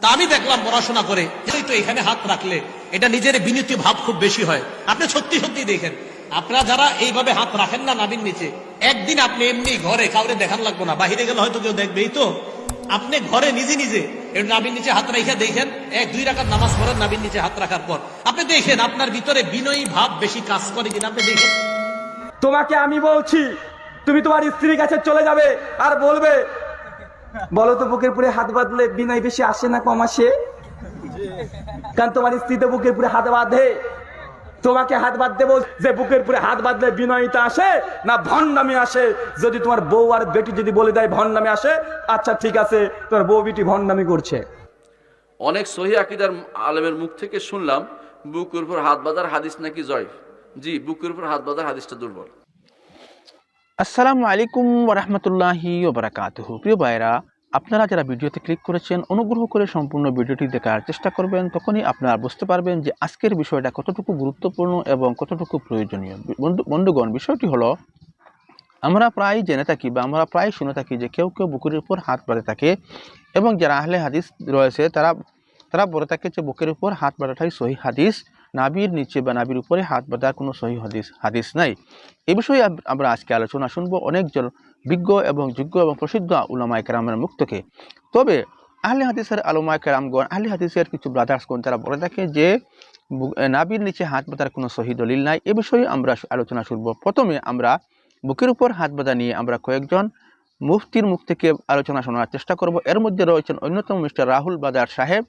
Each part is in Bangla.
তা আমি দেখলাম পড়াশোনা করে তো এখানে হাত রাখলে। এটা নিজের বিনীত ভাব খুব বেশি হয়। আপনি সত্যি সত্যি দেখেন। আপনারা যারা এইভাবে হাত রাখেন না নাবির নিচে, একদিন আপনি এমনি ঘরে কাউরে দেখান লাগবো না। বাহিরে গেলে হয়তো কেউ দেখবেই তো। আপনি ঘরে নিজে নিজে নাবির নিচে হাত রেখে দেখেন, এক, দুই রাখার নামাজ পড়েন নাবির নিচে হাত রাখার পর। আপনি দেখেন আপনার ভিতরে বিনয়ী ভাব বেশি কাজ করে কিনা, আপনি দেখেন। তোমাকে আমি বলছি, তুমি তোমার স্ত্রীর কাছে চলে যাবে আর বলবে বলো তো, বুকের পুরে হাত বাঁধলে বিনয় বেশি আসে না কম আসে? কারণ তোমার স্ত্রী তো বুকের পুরে হাত বাঁধে। তোমাকে হাত বাঁধতে বল যে বুকের পুরে হাত বাঁধলে বিনয়িতা আসে না ভণ্ডামি আসে? যদি তোমার বউ আর বেটি যদি বলে দেয় ভণ্ডামি আসে আচ্ছা ঠিক আছে, তোমার বউ বেটি ভণ্ডামি করছে। অনেক সহি আকিদার আলেমের মুখ থেকে শুনলাম, বুকের উপর হাত বাঁধার হাদিস নাকি জয় জি, বুকের উপর হাত বাঁধার হাদিসটা দুর্বল। আসসালামু আলাইকুম ওরহমতুল্লাহি ওবরাকাতুহ প্রিয় ভাইরা আপনারা যারা ভিডিওতে ক্লিক করেছেন, অনুগ্রহ করে সম্পূর্ণ ভিডিওটি দেখার চেষ্টা করবেন, তখনই আপনারা বুঝতে পারবেন যে আজকের বিষয়টা কতটুকু গুরুত্বপূর্ণ এবং কতটুকু প্রয়োজনীয়। বন্ধু বন্ধুগণ, বিষয়টি হলো, আমরা প্রায় জেনে থাকি বা আমরা প্রায় শুনে থাকি যে কেউ কেউ বুকের উপর হাত বাঁধে থাকে এবং যারা আহলে হাদিস রয়েছে, তারা তারা বলে থাকে যে বুকের উপর হাত বাড়াটাই সহি হাদিস। নাবির নিচে বা নাবির উপরে হাত বাঁধার কোনো সহি হাদিস হাদিস নাই। এ বিষয়ে আমরা আজকে আলোচনা শুনব অনেকজন বিজ্ঞ এবং যোগ্য এবং প্রসিদ্ধ উলামায় কেরামের মুখ থেকে। তবে আহলে হাদিসের আলমায় কেরামগণ, আহলে হাদিসের কিছু ব্রাদার্সগণ তারা বলে থাকে যে নাবির নিচে হাত বাঁধার কোনো সহি দলিল নাই। এ বিষয়ে আমরা আলোচনা শুনব। প্রথমে আমরা বুকের উপর হাত বাঁধা নিয়ে আমরা কয়েকজন মুফতির মুখ থেকে আলোচনা শোনার চেষ্টা করব। এর মধ্যে রয়েছেন অন্যতম মিস্টার রাহুল বাজার সাহেব।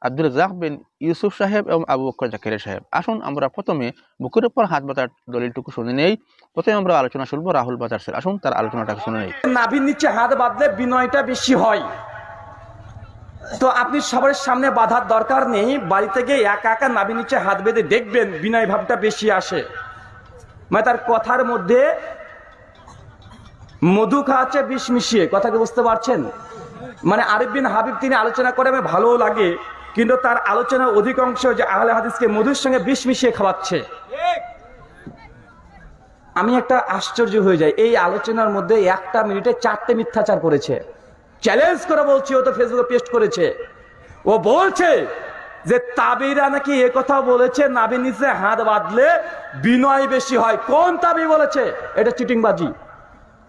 আব্দুল রাজাক বিন ইউসুফ সাহেব এবং আবু বকর জাকির সাহেব। আসুন, আমরা প্রথমে বুকের উপর হাত বাঁধার দলিলটুকু শুনে নেই। প্রথমে আমরা আলোচনা শুনব রাহুল বাজার স্যার আসুন, তার আলোচনাটাকে শুনে নেই। নাভির নিচে হাত বাঁধলে বিনয়টা বেশি হয়। তো আপনি সবার সামনে বাধার দরকার নেই। বাড়ি থেকে একা একা নাভির নিচে হাত বেঁধে দেখবেন বিনয় ভাবটা বেশি আসে। মানে তার কথার মধ্যে মধু খাওয়াচ্ছে, বিষ মিশিয়ে। কথাকে বুঝতে পারছেন? মানে আরিফ বিন হাবিব, তিনি আলোচনা করে, আমার ভালোও লাগে। কিন্তু তার আলোচনার অধিকাংশ যে আহলে হাদিসকে মধুর সঙ্গে বিষ মিশিয়ে খাওয়াচ্ছে। আমি একটা আশ্চর্য হয়ে যাই। এই আলোচনার মধ্যে একটা মিনিটে চারটে মিথ্যাচার করেছে। চ্যালেঞ্জ করে বলছি, ও তো ফেসবুকে পেস্ট করেছে। ও বলছে যে তাবিরা নাকি এ কথা বলেছে নাবি নিচে হাত বাঁধলে বিনয় বেশি হয়। কোন তাবি বলেছে? এটা চিটিংবাজি।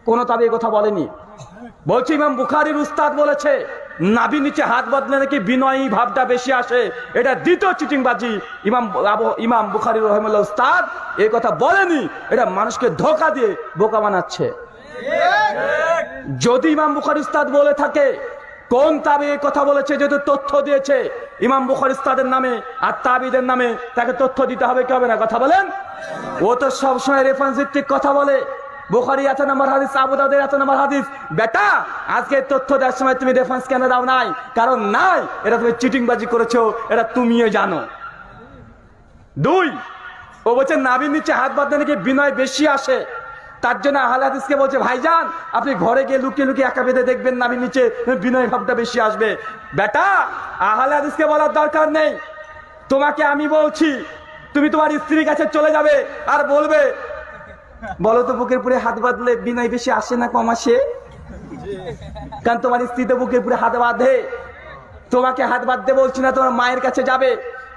কোন তাবি কথা বলেনি। বলছি, ইমাম বুখারির উস্তাদ বলেছে নাবি নিচে হাত বদলে নাকি বিনয়ী ভাবটা বেশি আসে? এটা দ্বিতীয় চিটিংবাজি। ইমাম ইমাম বুখারি রহমুল্লাহ উস্তাদ এই কথা বলেনি। এটা মানুষকে ধোকা দিয়ে বোকা বানাচ্ছে। যদি ইমাম বুখারি উস্তাদ বলে থাকে, কোন তাবি এই কথা বলেছে যেহেতু তথ্য দিয়েছে? ইমাম বুখারি উস্তাদের নামে আর তাবিদের নামে তাকে তথ্য দিতে হবে, কি হবে না? কথা বলেন? ও তো সবসময় রেফারেন্স ভিত্তিক কথা বলে। বুখারি এত নম্বর হাদিস আবুদাউদের এত নম্বর হাদিস বেটা, আজকে তথ্য দেওয়ার সময় তুমি রেফারেন্স কেন দাও নাই। কারণ নাই, এটা তুমি চিটিংবাজি করেছ, এটা তুমিও জানো। দুই, ও বলছে নাবির নিচে হাত বাঁধতে নাকি বিনয় বেশি আসে। তার জন্য আহলে হাদিসকে বলছে, ভাইজান, আপনি ঘরে গিয়ে লুকিয়ে লুকিয়ে একা বেঁধে দেখবেন নাবির নিচে, বিনয় ভাবটা বেশি আসবে। বেটা, আহলে হাদিসকে বলার দরকার নেই। তোমাকে আমি বলছি, তুমি তোমার স্ত্রীর কাছে চলে যাবে আর বলবে বলো তো, বুকের পুরে হাত বাঁধলে বিনয় বেশি আসে না কম আসে? কারণ তোমার স্ত্রী তো বুকের পুরে হাত বাঁধে। তোমাকে হাত বাঁধতে বলছি না, তোমার মায়ের কাছে যাবে,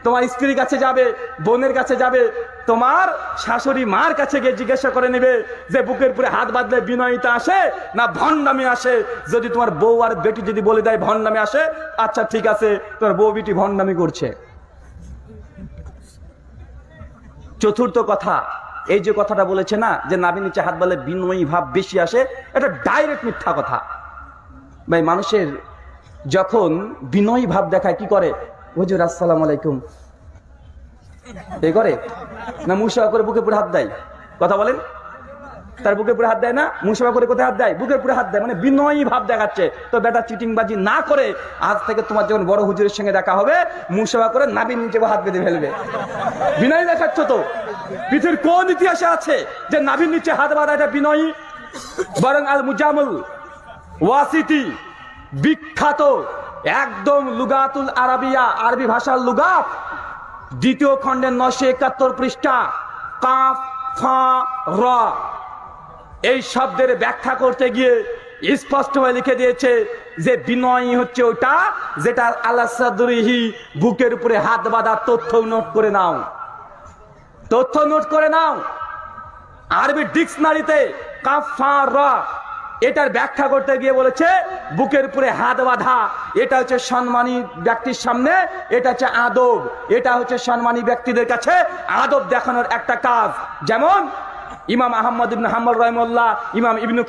তোমার স্ত্রীর কাছে যাবে, বোনের কাছে যাবে। তোমার শাশুড়ি মার কাছে গিয়ে জিজ্ঞাসা করে নেবে যে, বুকের পুরে হাত বাঁধলে বিনয়িতা আসে না ভণ্ডামি আসে? যদি তোমার বউ আর বেটি যদি বলে দেয় ভণ্ডামি আসে আচ্ছা ঠিক আছে, তোমার বউ বেটি ভণ্ডামি করছে। চতুর্থ কথা এই যে কথাটা বলেছে না, যে নাবি নিচে হাত বলে বিনয়ী ভাব বেশি আসে, এটা ডাইরেক্ট মিথ্যা কথা। ভাই, মানুষের যখন বিনয়ী ভাব দেখায়, কি করে? হুজুর, আসসালাম আলাইকুম। এই করে? না মুসা করে বুকে পুরো হাত দেয়? কথা বলেন। তার বুকে পুরো হাত দেয় না? মুসা করে কোথায় হাত দেয়? বুকের পুরো হাত দেয় মানে বিনয়ী ভাব দেখাচ্ছে। তো বেটা চিটিংবাজি না করে আজ থেকে তোমার যখন বড় হুজুরের সঙ্গে দেখা হবে মুসা করে নাবিন নিচে হাত বেঁধে ফেলবে। বিনয় দেখাচ্ছ তো? পৃথিবীর কোন ইতিহাসে আছে যে নাভির নিচে হাত বাঁধা এটা বিনয়ী? বরং আল মুজামুল ওয়াসিটি বিখ্যাত একদম লুগাতুল আরাবিয়া আরবি ভাষার লুগাত দ্বিতীয় খণ্ডের নশো একাত্তর পৃষ্ঠা, কাফ, ফা, র। এই শব্দের ব্যাখ্যা করতে গিয়ে স্পষ্টভাবে লিখে দিয়েছে যে বিনয় হচ্ছে ওটা যেটা আল্লাহ বুকের উপরে হাত বাঁধা তথ্য নোট করে নাও। তথ্য নোট করে নাও। আরবি ডিকশনারিতে এটার ব্যাখ্যা করতে গিয়ে বলেছে, বুকের উপরে হাত বাঁধা, এটা হচ্ছে সম্মানী ব্যক্তির সামনে, এটা হচ্ছে আদব, এটা হচ্ছে সম্মানী ব্যক্তিদের কাছে আদব দেখানোর একটা কাজ। যেমন ইমাম আহমদ ইবনে হাম্মদ রহমল্লাহ ইমাম ইবনু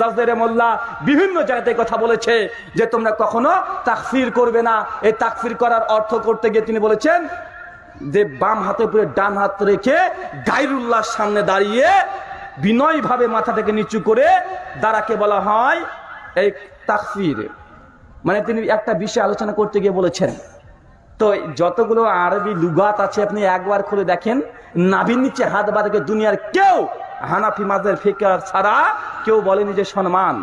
জাজদের রহমল্লাহ বিভিন্ন জায়গাতে কথা বলেছে যে তোমরা কখনো তাকফির করবে না। এই তাকফির করার অর্থ করতে গিয়ে তিনি বলেছেন যে বাম হাতে উপরে ডান হাত রেখে গাইরুল্লাহর সামনে দাঁড়িয়ে বিনয় ভাবে মাথাটাকে নিচু করে দাঁড়াকে বলা হয় এই তাকফির। মানে তিনি একটা বিষয় আলোচনা করতে গিয়ে বলেছেন, তো যতগুলো আরবি লুগাত আছে আপনি একবার খুলে দেখেন, নাভির নিচে হাত বাঁধাকে দুনিয়ার কেউ হানাফি মাদের ফিকার ছাড়া কেউ বলেনি যে সম্মান।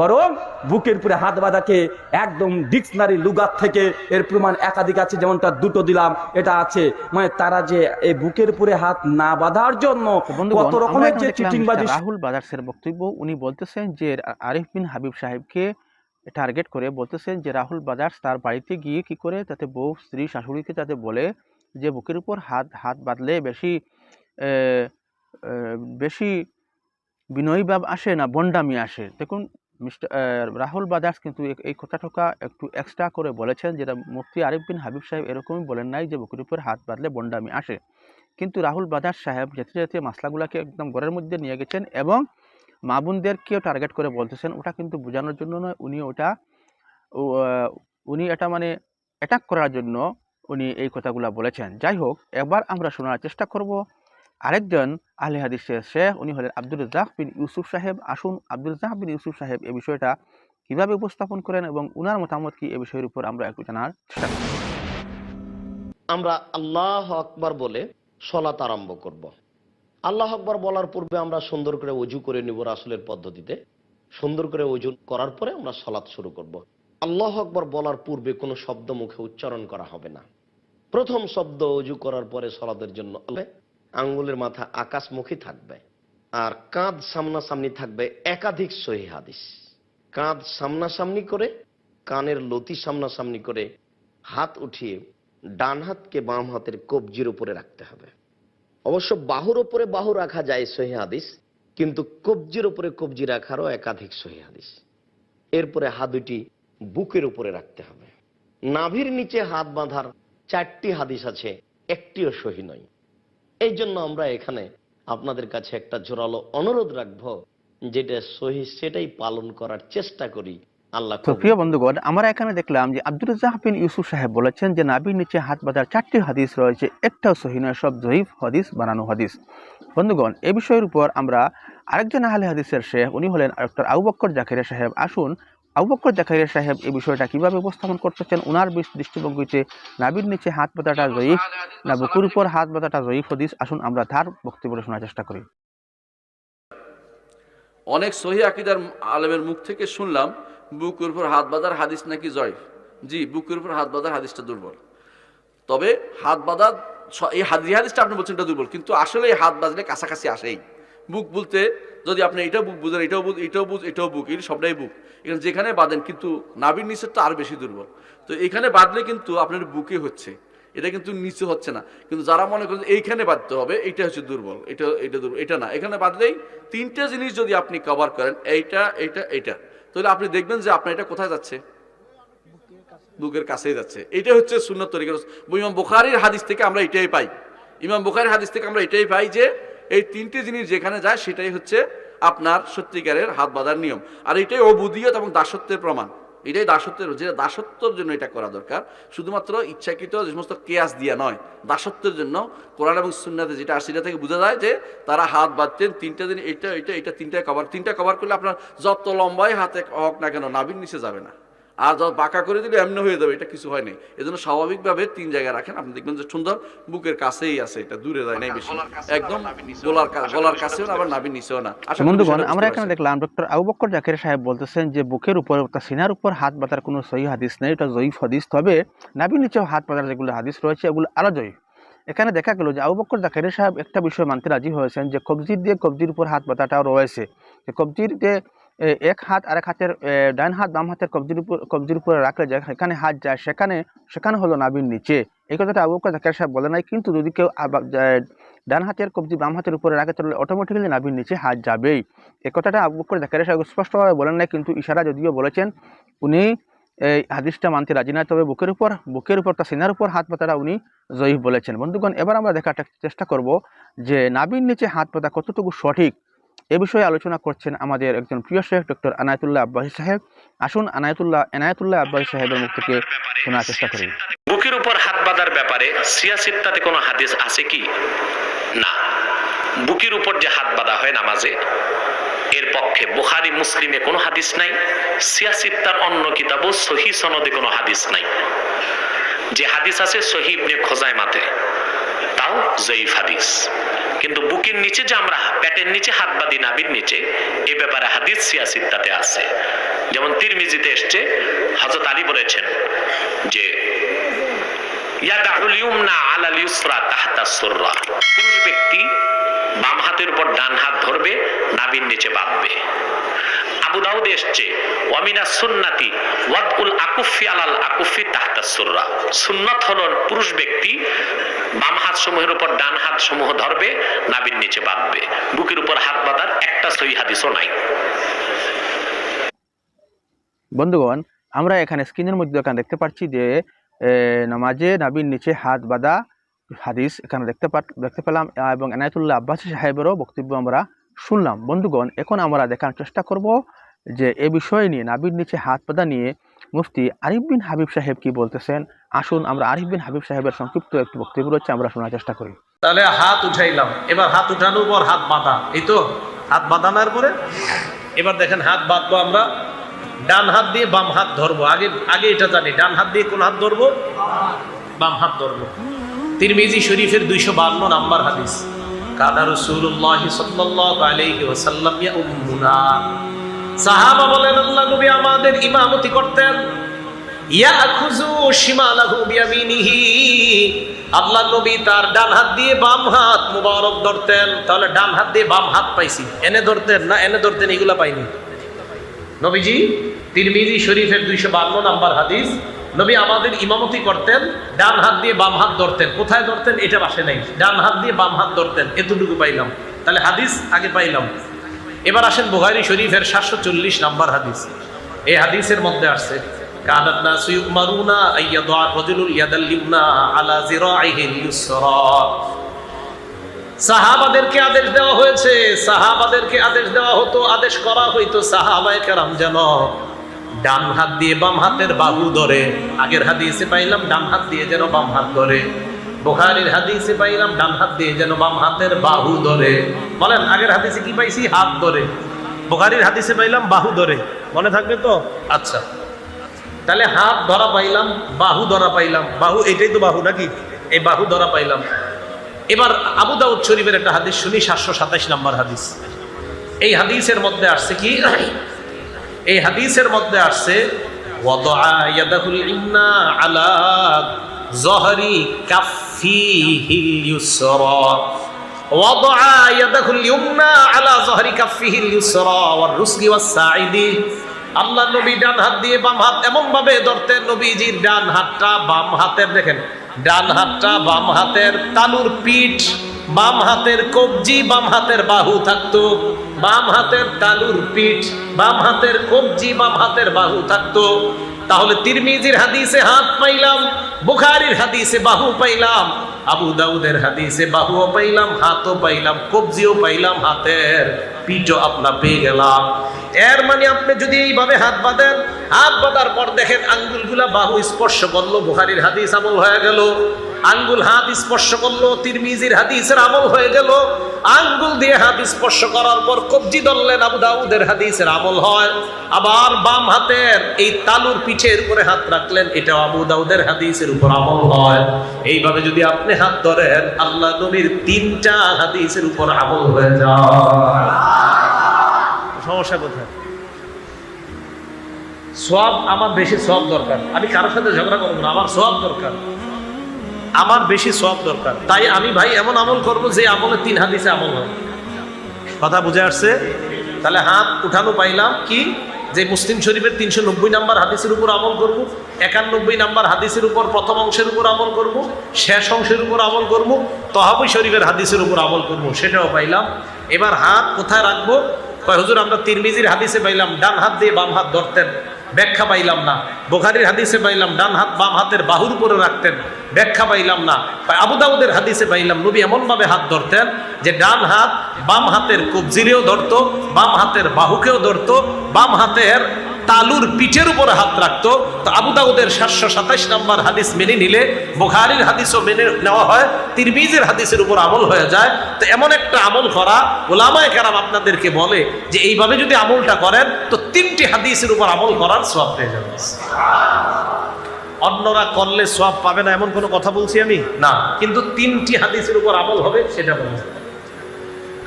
বরং বুকের উপরে হাত বাঁধাকে একদম ডিকশনারি লুগাত থেকে এর প্রমাণ একাধিক আছে যেমন তার দুটো দিলাম এটা আছে। মানে তারা যে এই বুকের উপরে হাত না বাঁধার জন্য কত রকমের যে চিটিংবাজি রাহুল বাজারসের বক্তব্য উনি বলতেছেন যে আরিফ বিন হাবিব সাহেবকে টার্গেট করে বলতেছেন যে রাহুল বাজার তার বাড়িতে গিয়ে কি করে তাতে বউ স্ত্রী শাশুড়িকে তাতে বলে যে বুকের উপর হাত হাত বাঁধলে বেশি বেশি বিনয়ী ভাব আসে না বন্ডামি আসে। দেখুন মিস্টার রাহুল বাজাজ কিন্তু এই- কথাটা একটু এক্সট্রা করে বলেছেন যেটা মুফতি আরিফ বিন হাবিব সাহেব এরকমই বলেন নাই যে বুকের উপর হাত বাঁধলে বন্ডামি আসে। কিন্তু রাহুল বাজার সাহেব যেতে যেতে মাসলাগুলোকে একদম ঘরের মধ্যে নিয়ে গেছেন এবং মা বোনদেরকেও টার্গেট করে বলতেছেন, ওটা কিন্তু বোঝানোর জন্য নয়, উনি ওটা উনি এটা মানে অ্যাটাক করার জন্য উনি এই কথাগুলো বলেছেন। যাই হোক, এবার আমরা শোনার চেষ্টা করব আরেকজন আহলে হাদিসের শেখ, উনি হলেন আব্দুল রাজাক বিন ইউসুফ সাহেব আসুন আব্দুল রাজাক বিন ইউসুফ সাহেব এই বিষয়টা কীভাবে উপস্থাপন করেন এবং উনার মতামত কি এই বিষয়ের উপর আমরা একটু জানার চেষ্টা করব আমরা আল্লাহ আকবার বলে সলাত আরম্ভ করব। আল্লাহ আকবার বলার পূর্বে আমরা সুন্দর করে অজু করে নিব রাসুলের পদ্ধতিতে সুন্দর করে অজু করার পরে আমরা সলাৎ শুরু করব। আল্লাহ আকবার বলার পূর্বে কোনো শব্দ মুখে উচ্চারণ করা হবে না প্রথম শব্দ অজু করার পরে সলাদের জন্য হবে আঙ্গুলের মাথা আকাশমুখী থাকবে আর কাঁধ সামনাসামনি থাকবে একাধিক সহি হাদিস। কাঁধ সামনাসামনি করে, কানের লতি সামনাসামনি করে হাত উঠিয়ে ডান হাতকে বাম হাতের কবজির উপরে রাখতে হবে। অবশ্য বাহুর উপরে বাহু রাখা যায় সহি হাদিস, কিন্তু কবজির উপরে কবজি রাখারও একাধিক সহি হাদিস। এরপরে হাত দুটি বুকের উপরে রাখতে হবে। নাভির নিচে হাত বাঁধার চারটি হাদিস আছে, একটিও সহি নয়। এই জন্য আমরা এখানে আপনাদের কাছে একটা জোরালো অনুরোধ রাখব যেটা সহি সেটাই পালন করার চেষ্টা করি। আল্লাহ তো প্রিয় বন্ধুগণ আমরা এখানে দেখলাম যে আব্দুল রাজাক ইউসুফ সাহেব বলেছেন যে নাবির নিচে হাত বাঁধার চারটি হাদিস রয়েছে একটাও সহি নয় সব জয়ীফ হাদিস বানানো হাদিস। বন্ধুগণ এই বিষয়ের উপর আমরা আরেকজন আহলে হাদিসের শেখ উনি হলেন ডক্টর আবু বক্কর জাকিরিয়া সাহেব। আসুন আবু বক্কর জাকিরিয়া সাহেব এই বিষয়টা কীভাবে উপস্থাপন করতেছেন? ওনার দৃষ্টিভঙ্গিতে নাবির নিচে হাত বাঁধাটা জয়ীফ না বুকুর উপর হাত বাঁধাটা জয়ীফ হদিস? আসুন আমরা তার বক্তব্য শোনার চেষ্টা করি। অনেক সহি আকিদার আলেমের মুখ থেকে শুনলাম, বুকুর উপর হাত বাঁধার হাদিস নাকি জয়ফ? জি, বুকের উপর হাত বাঁধার হাদিসটা দুর্বল। তবে হাত বাঁধা এই হাদি হাদিসটা আপনি বলছেন এটা দুর্বল, কিন্তু আসলে এই হাত বাঁধলে কাছাকাছি আসেই। বুক বলতে যদি আপনি এটাও বুক বুঝেন, এটাও বুঝ এটাও বুঝ এটাও বুক এই সবটাই বুক। এখানে যেখানে বাঁধেন কিন্তু নাবির নিচের তো আরও বেশি দুর্বল। তো এখানে বাঁধলে কিন্তু আপনার বুকে হচ্ছে। এটা কিন্তু নিচে হচ্ছে না। কিন্তু যারা মনে করেন এইখানে বাঁধতে হবে এটা হচ্ছে দুর্বল। এটা এটা দুর্বল। এটা না। এখানে বাঁধলেই তিনটা জিনিস যদি আপনি কভার করেন, এইটা এইটা এইটা, তাহলে আপনি দেখবেন যে আপনার এটা কোথায় যাচ্ছে? বুকের কাছেই যাচ্ছে। এটা হচ্ছে সুন্নত তরিকা ইমাম বুখারির হাদিস থেকে আমরা এটাই পাই। ইমাম বুখারির হাদিস থেকে আমরা এটাই পাই যে এই তিনটি জিনিস যেখানে যায়, সেটাই হচ্ছে আপনার সত্যিকারের হাত বাঁধার নিয়ম। আর এটাই অবুদিয়ত এবং দাসত্বের প্রমাণ। এটাই দাসত্বের যে দাসত্বর জন্য এটা করা দরকার, শুধুমাত্র ইচ্ছাকৃত যে সমস্ত কেয়াস দিয়া নয়, দাসত্বের জন্য কোরআন এবং সুন্নাতে যেটা আর সেটা থেকে বোঝা যায় যে তারা হাত বাঁধতেন তিনটা দিন, এটা এটা এটা তিনটা কভার তিনটা কভার করলে আপনার যত লম্বাই হাতে হোক না কেন নাবির নিচে যাবে না। আর যত বাঁকা করে দিলে এমনি হয়ে যাবে এটা কিছু হয় নাই। এজন্য স্বাভাবিকভাবে তিন জায়গায় রাখেন। আপনি দেখবেন যে সুন্দর বুকের কাছেই আছে এটা দূরে যায় নাই বেশি। একদম গলার গলার কাছেও না আবার নাবির নিচেও না। আশা বন্ধুগণ আমরা এখানে দেখলাম ডক্টর আবু বক্কর জাকির সাহেব বলতেছেন যে বুকের উপর অর্থাৎ সিনার উপর হাত বাঁধার কোনো সহি হাদিস নেই এটা জয়ীফ হাদিস। তবে নাবির নিচেও হাত বাঁধার যেগুলো হাদিস রয়েছে এগুলো আরও জয়ীফ। এখানে দেখা গেল যে আবু বক্কর জাকির সাহেব একটা বিষয় মানতে রাজি হয়েছেন যে কবজির দিয়ে কবজির উপর হাত বাঁধাটাও রয়েছে। যে কবজির যে এক হাত আর এক হাতের ডান হাত বাম হাতের কবজির উপর, কবজির উপরে রাখলে যেখানে হাত যায় সেখানে সেখানে হলো নাবির নিচে। এই কথাটা আবু বকর জাকারিয়া সাহেব বলে নাই, কিন্তু যদি কেউ ডান হাতের কবজি বাম হাতের উপরে রাখে, তাহলে অটোমেটিক্যালি নাভির নিচে হাত যাবেই। এই কথাটা আবু বকর জাকারিয়া সাহেব স্পষ্টভাবে বলেন নাই, কিন্তু ইশারা যদিও বলেছেন, উনি এই হাদিসটা মানতে রাজি নয় তবে বুকের উপর বুকের উপর, তার সিনার উপর হাত পাতাটা উনি জয়ীফ বলেছেন। বন্ধুগণ, এবার আমরা দেখার চেষ্টা করব যে নাবির নিচে হাত পাতা কতটুকু সঠিক। এ বিষয়ে আলোচনা করছেন আমাদের একজন প্রিয় শেখ ডক্টর আনায়তুল্লাহ আব্বাসী সাহেব। আসুন আনায়তুল্লাহ এনায়তুল্লাহ আব্বাসী সাহেবের মুখ থেকে শোনার চেষ্টা করি। বুকের উপর হাত বাঁধার ব্যাপারে সিয়াসিত্তাতে কোনো হাদিস আছে কি? না। বুকের উপর যে হাত বাঁধা হয় নামাজে, এর পক্ষে বুখারি, মুসলিমে কোনো হাদিস নাই সিয়াসিত্তার অন্য কিতাবও সহি সনদে কোনো হাদিস নাই। যে হাদিস আছে সহি ইবনে খোজাই মাতে তাও জয়ীফ হাদিস। কিন্তু বুকের নিচে যে আমরা, পেটের নিচে হাত বাঁধি নাবির নিচে, এ ব্যাপারে হাদিস সিয়াসিত্তাতে আছে। যেমন তিরমিজিতে এসছে হজরত আলী বলেছেন যে ব্যক্তি বাম হাতের উপর ডান হাত ধরবে নাবির নিচে বাঁধবে। আবু দাউদ এসছে। ওয়ামিনা সুন্নাতি ওয়াদউল আকুফি আলাল আকুফি তাহতা সুররা। সুন্নত হলো পুরুষ ব্যক্তি বাম হাত সমূহের উপর ডান হাত সমূহ ধরবে নাভির নিচে বাঁধবে। বুকের উপর হাত বাঁধার একটা সহি হাদিসও নাই। বন্ধুগণ, আমরা এখানে স্ক্রিনের মধ্যে এখানে দেখতে পাচ্ছি যে নামাজে নাবির নিচে হাত বাঁধা হাদিস এখানে দেখতে দেখতে পেলাম। এবং এনায়তুল্লাহ আব্বাসী সাহেবেরও বক্তব্য আমরা শুনলাম, বন্ধুগণ, এখন আমরা দেখার চেষ্টা করব যে এ বিষয় নিয়ে, নাবির নিচে হাত বাঁধা নিয়ে মুফতি আরিফ বিন হাবিব সাহেব কি বলতেছেন। আসুন, আমরা আরিফ বিন হাবিব সাহেবের সংক্ষিপ্ত একটি বক্তব্য রয়েছে, আমরা শোনার চেষ্টা করি। তাহলে হাত উঠাইলাম, এবার হাত উঠানোর পর হাত বাঁধা, এই তো? হাত বাঁধানোর পরে? এবার দেখেন, হাত বাঁধবো আমরা, ডান হাত দিয়ে বাম হাত ধরবো। আগে আগে এটা জানি, ডান হাত দিয়ে কোন হাত ধরবো? বাম হাত ধরবো। তিরমিজি শরীফের দুইশো বান্ন নাম্বার হাদিস। কাদা রসুল্লাহ সাল্লাল্লাহু আলাইহি ওয়াসাল্লাম বলেন, আল্লাহ আমাদের ইমামতি করতেন। ইয়াখুযু শিমালাহু বিয়ামিনিহি। আল্লাহ নবী তার ডান হাত দিয়ে বাম হাত মুবারক ধরতেন। তাহলে ডান হাত দিয়ে বাম হাত পাইছি। এনে ধরতেন না, এনে ধরতেন, এগুলা পাইনি। নবীজি, তিরমিজি শরীফের দুইশো বান্ন নাম্বার হাদিস নবী আমাদের ইমামতি করতেন, ডান হাত দিয়ে বাম হাত ধরতেন। কোথায় ধরতেন? এটা বাসে নেই। ডান হাত দিয়ে বাম হাত ধরতেন। এতটুকু পাইলাম। তাহলে হাদিস আগে পাইলাম। এবার আসেন বুহারি শরীফের সাতশো চল্লিশ নাম্বার হাদিস। এই হাদিসের মধ্যে আসছে আদেশ করা হইতো সাহাবায়ে কেরাম যেন ডান হাত দিয়ে বাম হাতের বাহু ধরে। আগের হাদিসে পাইলাম ডান হাত দিয়ে যেন বাম হাত ধরে। বুখারীর হাদিসে পাইলাম ডান হাত দিয়ে যেন বাম হাতের বাহু ধরে। বলেন, আগের হাদিসে কি পাইছি? হাত ধরে। বুখারীর হাদিসে পাইলাম বাহু ধরে। মনে থাকবে তো? আচ্ছা। তাহলে হাত ধরা পাইলাম, বাহু ধরা পাইলাম। বাহু এটাই তো বাহু নাকি? এই বাহু ধরা পাইলাম। এবার আবু দাউদ শরীফের একটা হাদিস শুনি, সাতশো সাতাইশ নম্বর হাদিস। এই হাদিসের মধ্যে আসছে কি? এই হাদিসের মধ্যে আসছে আলা জহরি আল্লাহ নবী ডান হাত দিয়ে বাম হাত এমন ভাবে ধরতেন, নবীজির ডান হাতটা বাম হাতের, দেখেন, ডান হাতটা বাম হাতের তালুর পিঠ বাম হাতের কবজি, বাম হাতের বাহু থাকতো। বাম হাতের তালুর পিঠ, বাম হাতের কবজি, বাম হাতের বাহু থাকতো। তাহলে তিরমিজির হাদিসে হাত পাইলাম, বুখারির হাদিসে বাহু পাইলাম, আবু দাউদের হাদিসে বাহুও পাইলাম, হাতও পাইলাম, কবজিও পাইলাম, হাতের পিঠও আপনার পেয়ে গেলাম। এর মানে আপনি যদি এইভাবে হাত বাঁধেন, হাত বাঁধার পর দেখেন আঙ্গুলগুলা বাহু স্পর্শ করল, বুখারির হাদিস আমল হয়ে গেল। আঙ্গুল হাত স্পর্শ করল, তিরমিজির হাদিসের আমল হয়ে গেল। আঙ্গুল দিয়ে হাত স্পর্শ করার পর কবজি ধরলেন আবু দাউদের হাদিসের আমল হয়। আবার বাম হাতের এই তালুর পিঠের উপরে হাত রাখলেন এটা আবু দাউদের হাদিসের উপর আমল হয়। এইভাবে যদি আপনি হাত ধরেন, আল্লাহ নবীর তিনটা হাদিসের উপর আমল হয়ে যায়। সমস্যা কোথায়? সব আমার বেশি সব দরকার। আমি কারোর সাথে ঝগড়া করব না, আমার সব দরকার। আমার বেশি সব দরকার। তাই আমি ভাই এমন আমল করব যে আমলে তিন হাদিসে আমল হয় কথা বুঝে আসছে? তাহলে হাত উঠানো পাইলাম কি? যে মুসলিম শরীফের তিনশো নব্বই নাম্বার হাদিসের উপর আমল করব একানব্বই নাম্বার হাদিসের উপর প্রথম অংশের উপর আমল করব শেষ অংশের উপর আমল করব তহাবই শরীফের হাদিসের উপর আমল করব সেটাও পাইলাম। এবার হাত কোথায় রাখব? হুজুর আমরা তিরমিজির হাদিসে পাইলাম ডান হাত দিয়ে বাম হাত ধরতেন। ব্যাখ্যা পাইলাম না। বোখারির হাদিসে পাইলাম, ডান হাত, বাম হাতের বাহুর উপরে রাখতেন। ব্যাখ্যা পাইলাম না। আবুদাউদের হাদিসে পাইলাম, নবী এমনভাবে হাত ধরতেন যে ডান হাত বাম হাতের কবজিরেও ধরতো, বাম হাতের বাহুকেও ধরতো, বাম হাতের তালুর পিঠের উপরে হাত রাখতো। তো আবু দাউদের সাতশো সাতাইশ নম্বর হাদিস মেনে নিলে, বুখারির হাদিসও মেনে নেওয়া হয়, তিরমিজের হাদিসের উপর আমল হয়ে যায়। তো এমন একটা আমল করা, ওলামায় কারাম আপনাদেরকে বলে যে, এইভাবে যদি আমলটা করেন, তো তিনটি হাদিসের উপর আমল করার সব পেয়ে যাবে অন্যরা করলে সব পাবে না, এমন কোনো কথা বলছি আমি? না, কিন্তু তিনটি হাদিসের উপর আমল হবে, সেটা বলছি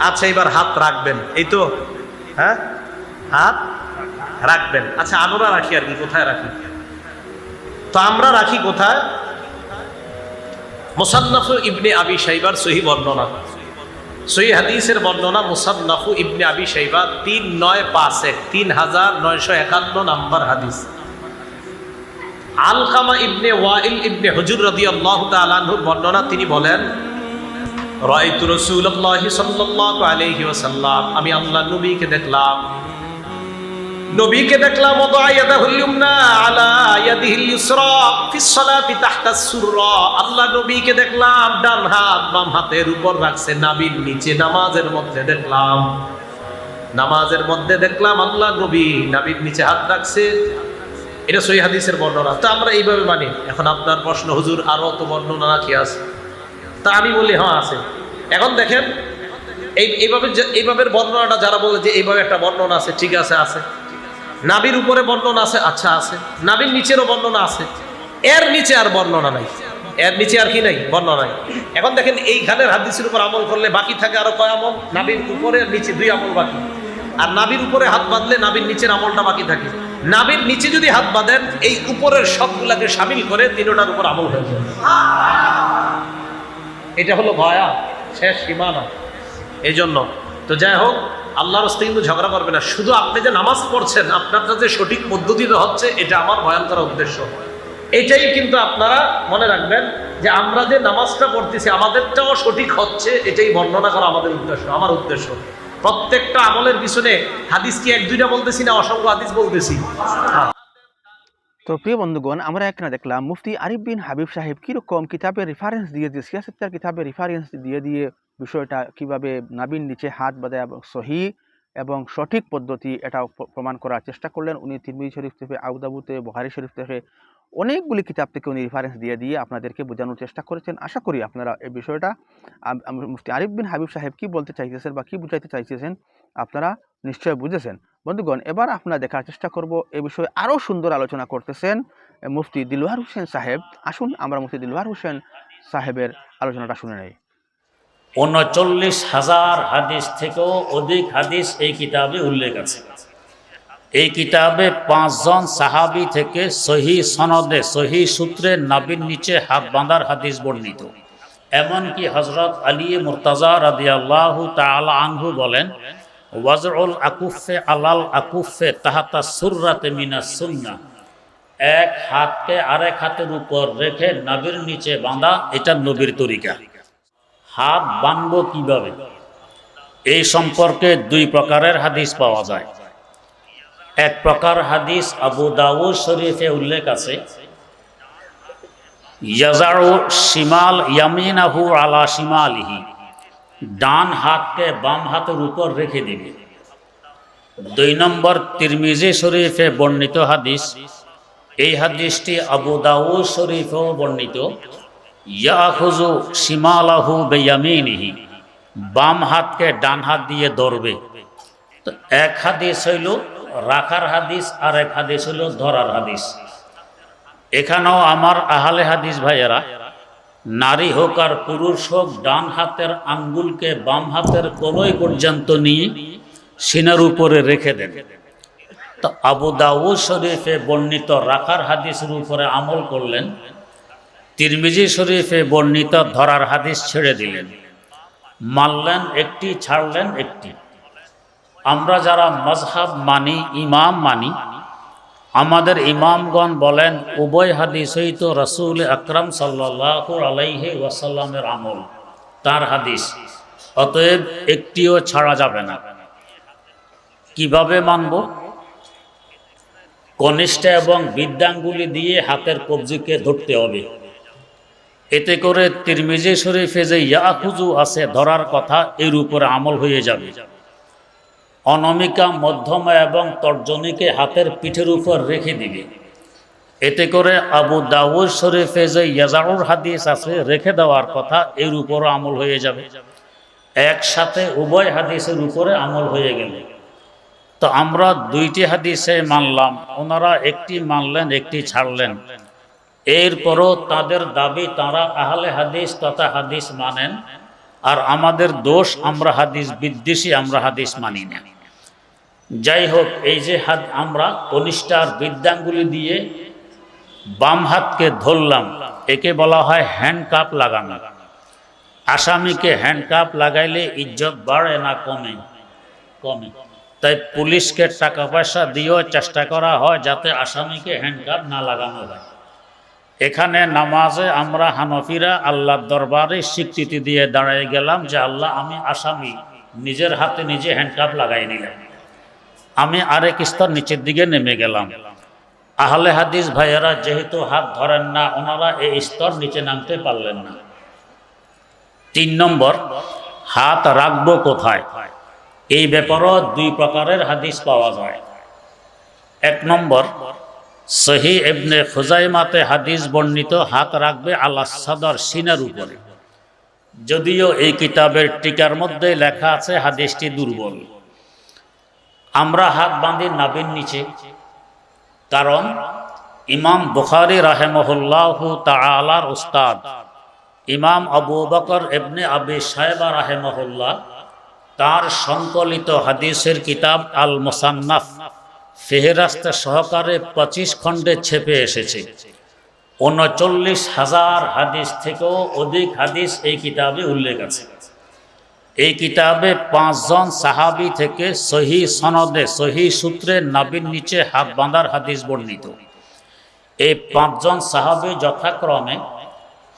আচ্ছা এবার হাত রাখবেন। এই তো হ্যাঁ? হাত? রাখবেন। আচ্ছা আমরা রাখি আর কি কোথায় রাখি? তো আমরা রাখি কোথায়? মুসান্নাফু ইবনে আবি সাইবার সহি বর্ণনা। সহি হাদিসের বর্ণনা মুসান্নাফু ইবনে আবি সাইবা তিন নয় পাঁচ এক তিন হাজার নয়শো একান্ন নাম্বার হাদিস। আলকামা ইবনে ওয়াইল ইবনে হুজুর রাদিয়াল্লাহু তাআলা আনহুর বর্ণনা, তিনি বলেন রাআইতু রাসূলুল্লাহি সাল্লাল্লাহু আলাইহি ওয়াসাল্লাম, আমি আল্লাহর নবীকে দেখলাম তাহতা সুররা। আল্লাহ নবীকে দেখলাম, ডান হাত বাম হাতের উপর রাখছে নাবির নিচে। নামাজের মধ্যে দেখলাম, নামাজের মধ্যে দেখলাম আল্লাহ নবী নাবির নিচে হাত রাখছে। এটা সহি হাদিসের বর্ণনা। তা আমরা এইভাবে মানি। এখন আপনার প্রশ্ন, হুজুর, আরও তো বর্ণনা কি আছে? তা আমি বলি হ্যাঁ আছে। এখন দেখেন, এই, এইভাবে এইভাবে বর্ণনাটা যারা বলে যে এইভাবে একটা বর্ণনা আছে, ঠিক আছে আছে। নাবির উপরে বর্ণনা আছে আচ্ছা আছে। নাবির নিচেরও বর্ণনা আছে। এর নিচে আর বর্ণনা নাই। এর নিচে আর কি নাই? বর্ণনা নাই। এখন দেখেন, এইখানের হাদিসের উপর আমল করলে বাকি থাকে আরও কয় আমল? নাবির উপরে নিচে দুই আমল বাকি। আর নাবির উপরে হাত বাঁধলে নাবির নিচের আমলটা বাকি থাকে। নাবির নিচে যদি হাত বাঁধেন, এই উপরের সবগুলাকে সামিল করে তিনোটার উপর আমল হয়ে যায়। এটা হলো ভয়া, শেষ সীমানা এই জন্য তো যাই হোক আল্লাহর হস্তে কিন্তু ঝগড়া করবে না। শুধু আপনি যে নামাজ পড়ছেন, আপনারটা যে সঠিক পদ্ধতিতে হচ্ছে, এটা আমার বয়ান করার উদ্দেশ্য। এটাই কিন্তু আপনারা মনে রাখবেন যে আমরা যে নামাজটা পড়তেছি, আমাদেরটাও সঠিক হচ্ছে, এটাই বর্ণনা করা আমাদের উদ্দেশ্য, আমার উদ্দেশ্য। প্রত্যেকটা আমলের পিছনে হাদিস কি এক, দুইটা বলতেছি না অসংখ্য হাদিস বলতেছি? হ্যাঁ। তো প্রিয় বন্ধুগণ, আমরা এখানে দেখলাম, মুফতি আরিফ বিন হাবিব সাহেব কীরকম কিতাবের রেফারেন্স দিয়ে দিয়ে সিয়াসত্তার কিতাবের রেফারেন্স দিয়ে দিয়ে বিষয়টা কীভাবে নাবিন নিচে হাত বাঁধে এবং সহি এবং সঠিক পদ্ধতি এটা প্রমাণ করার চেষ্টা করলেন। উনি তিরমিজি শরীফ থেকে, আউদাবুতে বহারি শরীফ থেকে অনেকগুলি কিতাব থেকে উনি রেফারেন্স দিয়ে দিয়ে আপনাদেরকে বোঝানোর চেষ্টা করেছেন। আশা করি আপনারা এই বিষয়টা মুফতি আরিফ বিন হাবিব সাহেব কি বলতে চাইতেছেন বা কি বুঝাইতে চাইতেছেন আপনারা নিশ্চয় বুঝেছেন। বন্ধুগণ, এবার আপনারা দেখার চেষ্টা করব এ বিষয়ে আরও সুন্দর আলোচনা করতেছেন মুফতি দিলওয়ার হোসেন সাহেব। আসুন আমরা মুফতি দিলওয়ার হোসেন সাহেবের আলোচনাটা শুনে নেই। উনচল্লিশ হাজার হাদিস থেকেও অধিক হাদিস এই কিতাবে উল্লেখ আছে। এই কিতাবে পাঁচজন সাহাবি থেকে সহি সনদে, সহি সূত্রে নাবির নিচে হাত বাঁধার হাদিস বর্ণিত। এমনকি হজরত আলী মুরতাজা রাদিয়াল্লাহ তাআলা আনহু বলেন, ওয়াজউল আকুফে আলাল আকুফে তাহাতা সুররাতে মিনা সুন্নাহ। এক হাতকে আরেক হাতের উপর রেখে নাবির নিচে বাঁধা এটা নবীর তরিকা। হাত বাঁধব কীভাবে? এই সম্পর্কে দুই প্রকারের হাদিস পাওয়া যায়। এক প্রকার হাদিস আবু দাউদ শরীফে উল্লেখ আছে শিমাল ইয়ামিনাহু আলা শিমালিহি ডান হাতকে বাম হাতের উপর রেখে দিবে। দুই নম্বর তিরমিজি শরীফে বর্ণিত হাদিস, এই হাদিসটি আবু দাউদ শরীফেও বর্ণিত। ইয়াখুজু শিমালাহু বেয়ামিনিহি। বাম হাতকে ডান হাত দিয়ে ধরবে। তো এক হাদিস হইল রাখার হাদিস, আর এক হাদিস হইল ধরার হাদিস। এখানেও আমার আহালে হাদিস ভাইয়েরা, নারী হোক আর পুরুষ হোক, ডান হাতের আঙ্গুলকে বাম হাতের কলই পর্যন্ত নিয়ে সিনার উপরে রেখে দেন। তো আবু দাউদ শরীফে বর্ণিত রাখার হাদিসের উপরে আমল করলেন তিরমিজি শরীফে বর্ণিত ধরার হাদিস ছেড়ে দিলেন। মানলেন একটি, ছাড়লেন একটি। আমরা যারা মজহাব মানি, ইমাম মানি, আমাদের ইমামগণ বলেন, উভয় হাদিসই তো রসুল আকরম সাল্লাহ আলাইহি ওয়াসাল্লামের আমল, তার হাদিস। অতএব একটিও ছাড়া যাবে না। কীভাবে মানব? কনিষ্ঠ এবং বিদ্যাঙ্গুলি দিয়ে হাতের কবজিকে ধরতে হবে। এতে করে তিরমিজি শরীফে যে ইয়াকুজু আছে ধরার কথা, এর উপরে আমল হয়ে যাবে। অনমিকা মধ্যমা এবং তর্জনীকে হাতের পিঠের উপর রেখে দিবে। এতে করে আবু দাউদ শরীফে যে ইয়াজাউর হাদিস আছে, রেখে দেওয়ার কথা, এর উপরও আমল হয়ে যাবে। একসাথে উভয় হাদিসের উপরে আমল হয়ে গেল। তো আমরা দুইটি হাদিসে মানলাম। ওনারা একটি মানলেন, একটি ছাড়লেন। এরপরও তাদের দাবি, তারা আহলে হাদিস তথা হাদিস মানেন। আর আমাদের দোষ, আমরা হাদিস বিদ্বেষী, আমরা হাদিস মানি না। যাই হোক, এই যে হাত আমরা কনিষ্ঠার বিদ্যাঙ্গুলি দিয়ে বাম হাতকে ধরলাম, একে বলা হয় হ্যান্ডকাপ লাগানো। আসামিকে হ্যান্ডকাপ লাগাইলে ইজ্জত বাড়ে না, কমে কমে। তাই পুলিশকে টাকা পয়সা দিয়েও চেষ্টা করা হয় যাতে আসামিকে হ্যান্ডকাপ না লাগানো হয়। এখানে নামাজে আমরা হানফিরা আল্লাহর দরবারে স্বীকৃতি দিয়ে দাঁড়ায় গেলাম যে আল্লাহ, আমি আসামি। নিজের হাতে নিজে হ্যান্ডকাপ লাগাই নিলাম। আমি আরেক স্তর নিচের দিকে নেমে গেলাম। আহলে হাদিস ভাইয়েরা, যেহেতু হাত ধরেন না, ওনারা এই স্তর নিচে নামতে পারলেন না। তিন নম্বর, হাত রাখব কোথায়? এই ব্যাপারও দুই প্রকারের হাদিস পাওয়া যায়। এক নম্বর সহি এবনে খুজাইমাতে হাদিস বর্ণিত, হাত রাখবে আল্লাহ সাদর সিনার উপরে। যদিও এই কিতাবের টিকার মধ্যে লেখা আছে, হাদিসটি দুর্বল। আমরা হাত বাঁধি নাবির নিচে, কারণ ইমাম বুখারি রাহেমহুল্লাহ তালার উস্তাদ ইমাম আবু বকর এবনে আবি সাহেবা রাহেমহুল্লাহ তার সংকলিত হাদিসের কিতাব আল মোসান্নাফ ফেহেরাস্তে সহকারে পঁচিশ খণ্ডে ছেপে এসেছে। উনচল্লিশ হাজার হাদিস থেকেও অধিক হাদিস এই কিতাবে উল্লেখ আছে। এই কিতাবে পাঁচজন সাহাবি থেকে সহি সনদে, সহি সূত্রে নাবির নিচে হাত বাঁধার হাদিস বর্ণিত। এই পাঁচজন সাহাবি যথাক্রমে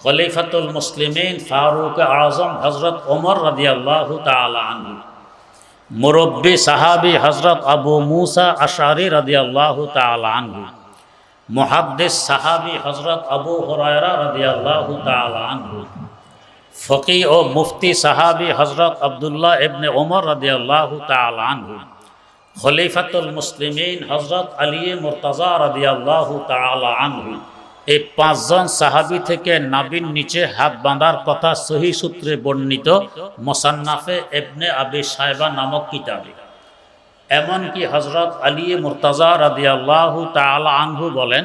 খলিফাতুল মুসলিমিন ফারুক আজম হজরত ওমর রাদিয়াল্লাহ তালা আনহু মুরব্বী সাহাবি হজরত আবু মুসা আশারি রাদিয়াল্লাহ তালা আনহু। মুহাদ্দিস সাহাবি হজরত আবু হরায়রা রাদিয়াল্লাহ তালা আনহু। ফকি ও মুফতি সাহাবি হজরত আবদুল্লাহ ইবনে ওমর রাদিয়াল্লাহ তালা আনহু। খলিফাতুল মুসলিমিন হজরত আলী মুরতাজা রাদিয়াল্লাহ তালা আনহু। এই পাঁচজন সাহাবি থেকে নাবির নিচে হাত বাঁধার কথা সহি সূত্রে বর্ণিত মোসান্নাফে এবনে আবি সাহেবা নামক কিতাবে। এমনকি হজরত আলী মুরতাজা রাদিয়াল্লাহু তাআলা আনহু বলেন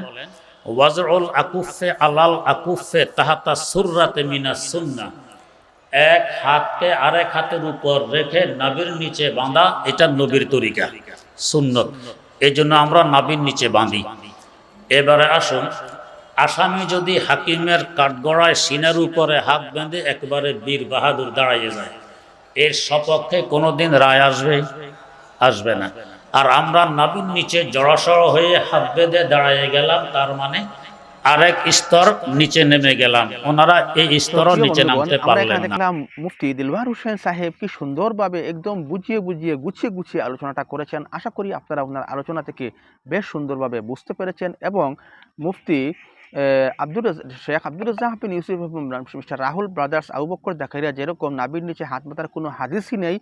ওয়াজরুল আকুফে আলাল আকুফে তাহাতা সুররাতে মিনা সুন্না। এক হাতকে আরেক হাতের উপর রেখে নাবির নিচে বাঁধা, এটা নবীর তরিকা, সুন্নত। এই জন্য আমরা নাবির নিচে বাঁধি। এবারে আসুন আসামি যদি হাকিমের কাঠগড়ায় সিনের উপরে হাত বেঁধে একবারে বীর বাহাদুর দাঁড়াইয়ে যায় এর সপক্ষে কোনোদিন রায় আসবে আসবে না। আর আমরা নাবির নিচে জড়াসড় হয়ে হাত বেঁধে দাঁড়াইয়ে গেলাম তার মানে আরেক স্তর নিচে নেমে গেলাম। ওনারা এই স্তরও নিচে নামতে পারলেন না। দেখলাম মুফতি দিলওয়ার হোসেন সাহেব কি সুন্দরভাবে একদম বুঝিয়ে বুঝিয়ে গুছিয়ে গুছিয়ে আলোচনাটা করেছেন। আশা করি আপনারা ওনার আলোচনা থেকে বেশ সুন্দরভাবে বুঝতে পেরেছেন এবং মুফতি আব্দুর শেখ আব্দুর রাজ্জাক বিন ইউসুফ মিস্টার রাহুল ব্রাদার্স আবু বক্কর জাকারিয়া যেরকম নাবির নিচে হাত মাতার কোনো হাদিসই নেই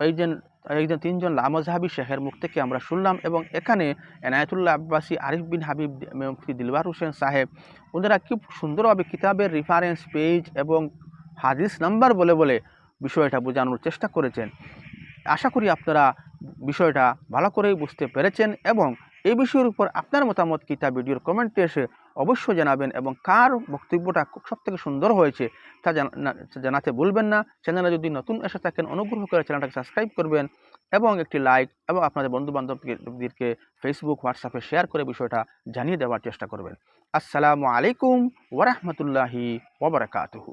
এইজন একজন তিনজন লামজাহাবি শেখের মুখ থেকে আমরা শুনলাম এবং এখানে এনায়তুল্লাহ আব্বাসী আরিফ বিন হাবিব মুফতি দিলবার হোসেন সাহেব, ওনারা খুব সুন্দরভাবে কিতাবের রেফারেন্স পেজ এবং হাদিস নাম্বার বলে বলে বিষয়টা বোঝানোর চেষ্টা করেছেন। আশা করি আপনারা বিষয়টা ভালো করেই বুঝতে পেরেছেন এবং এই বিষয়ের উপর আপনার মতামত কিতা ভিডিওর কমেন্টে এসে অবশ্যই জানাবেন এবং কার বক্তব্যটা সব থেকে সুন্দর হয়েছে তা জানাতে ভুলবেন না। চ্যানেলে যদি নতুন এসে থাকেন, অনুগ্রহ করে চ্যানেলটাকে সাবস্ক্রাইব করবেন এবং একটি লাইক এবং আপনাদের বন্ধুবান্ধবদেরকে ফেসবুক হোয়াটসঅ্যাপে শেয়ার করে বিষয়টা জানিয়ে দেওয়ার চেষ্টা করবেন। আসসালামু আলাইকুম ওরহমতুল্লাহি ওবরাকাতুহু